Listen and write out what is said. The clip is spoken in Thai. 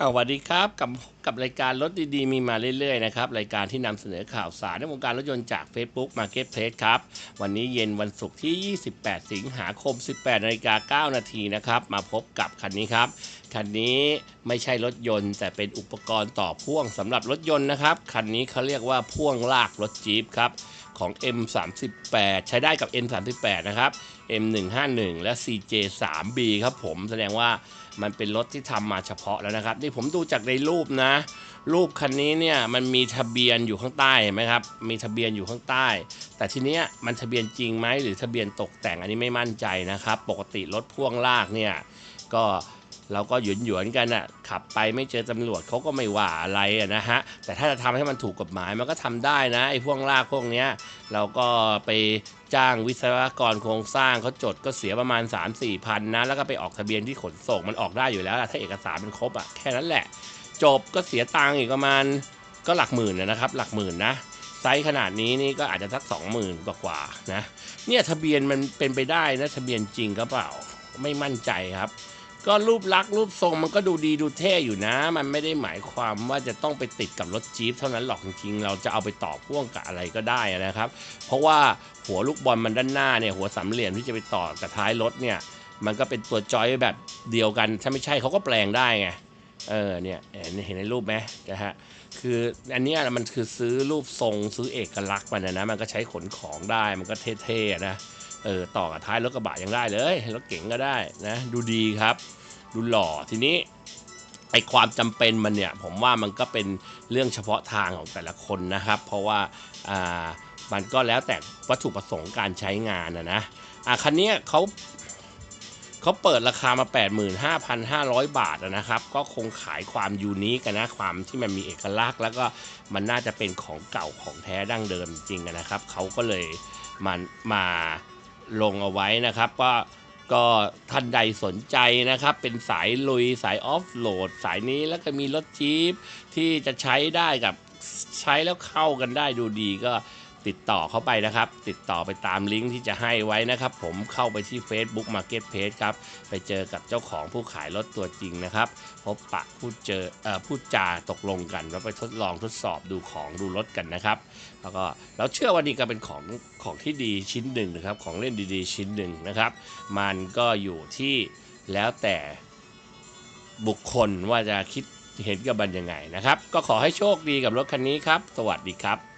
อ่าสวัสดีครับกับกับรายการรถดีๆ มีมาเรื่อยๆนะครับ รายการที่นำเสนอข่าวสารในวงการรถยนต์จาก Facebook Marketplace ครับ วันนี้เย็นวันศุกร์ที่ 28 สิงหาคม 18นาฬิกา9นาทีนะครับ มาพบกับคันนี้ครับ คันนี้ไม่ใช่รถยนต์ แต่เป็นอุปกรณ์ต่อพ่วงสำหรับรถยนต์นะครับ คันนี้เขาเรียกว่าพ่วงลากรถจี๊ปครับของ M38 ใช้ได้กับ M38 นะครับ M151 และ CJ3B ครับผมแสดงว่ามันเป็นรถที่ทำมาเฉพาะแล้วนะครับ นี่ผมดูจากในรูปนะรูปคันนี้เนี่ยมันมีทะเบียนอยู่ข้างใต้เห็นไหมครับ มีทะเบียนอยู่ข้างใต้ แต่ทีเนี้ยมันทะเบียนจริงไหมหรือทะเบียนตกแต่งอันนี้ไม่มั่นใจนะครับ ปกติรถพ่วงลากเนี่ยก็เราก็หยุนหยวนกันอะขับไปไม่เจอตำรวจเขาก็ไม่ว่าอะไรนะฮะแต่ถ้าจะทำให้มันถูกกฎหมายมันก็ทำได้นะไอ้พ่วงลากพวกเนี้ยเราก็ไปจ้างวิศวกรโครงสร้างเขาจดก็เสียประมาณ 3 4 พันนะแล้วก็ไปออกทะเบียนที่ขนส่งมันออกได้อยู่แล้วถ้าเอกสารมันครบอะแค่นั้นแหละ จบก็เสียตังค์อีกประมาณก็หลักหมื่นนะครับ หลักหมื่นนะไซส์ขนาดนี้นี่ก็อาจจะสักสองหมื่นกว่าๆนะเนี่ยทะเบียนมันเป็นไปได้นะทะเบียนจริงก็เปล่าไม่มั่นใจครับ ก็รูปลักษณ์รูปทรงมันก็ดูดีดูเท่อยู่นะ มันไม่ได้หมายความว่าจะต้องไปติดกับรถจี๊ปเท่านั้นหรอกจริงๆเราจะเอาไปต่อพ่วงกับอะไรก็ได้นะครับ เพราะว่าหัวลูกบอลมันด้านหน้าเนี่ยหัวสามเหลี่ยมที่จะไปต่อกับท้ายรถเนี่ยมันก็เป็นตัวจอยแบบเดียวกัน ถ้าไม่ใช่เขาก็แปลงได้ไง เออเนี่ยเห็นในรูปไหมนะฮะคืออันนี้มันคือซื้อรูปทรงซื้อเอกลักษณ์มันนะนะมันก็ใช้ขนของได้มันก็เท่ๆนะเออต่อกับท้ายรถกระบะยังได้เลยรถเก๋งก็ได้นะดูดีครับ ดูหล่อทีนี้ไอความจำเป็นมันเนี่ยผมว่ามันก็เป็นเรื่องเฉพาะทางของแต่ละคนนะครับ เพราะว่าอ่ามันก็แล้วแต่วัตถุประสงค์การใช้งานนะนะอะคันนี้เขา เขาเปิดราคามา 85,500 บาทนะครับ ก็คงขายความยูนิคกันนะ ความที่มันมีเอกลักษณ์ แล้วก็มันน่าจะเป็นของเก่าของแท้ดั้งเดิมจริงๆนะครับ เขาก็เลยมันมาลงเอาไว้นะครับก็ก็ท่านใดสนใจนะครับ เป็นสายลุยสายออฟโหลด สายนี้แล้วก็มีรถจี๊ปที่จะใช้ได้กับใช้แล้วเข้ากันได้ดูดีก็ ติดต่อเข้าไปนะครับ ติดต่อไปตามลิงก์ที่จะให้ไว้นะครับ ผมเข้าไปที่ Facebook Marketplace ครับ ไปเจอกับเจ้าของผู้ขายรถตัวจริงนะครับ พบปะพูดเจอเอ่อพูดจาตกลงกัน แล้วไปทดลองทดสอบดูของดูรถกันนะครับ แล้วก็เราเชื่อว่านี่ก็เป็นของของที่ดีชิ้นหนึ่งนะครับ ของเล่นดีๆ ชิ้นหนึ่งนะครับ มันก็อยู่ที่แล้วแต่บุคคลว่าจะคิดเห็นกับมันยังไงนะครับ ก็ขอให้โชคดีกับรถคันนี้ครับ สวัสดีครับ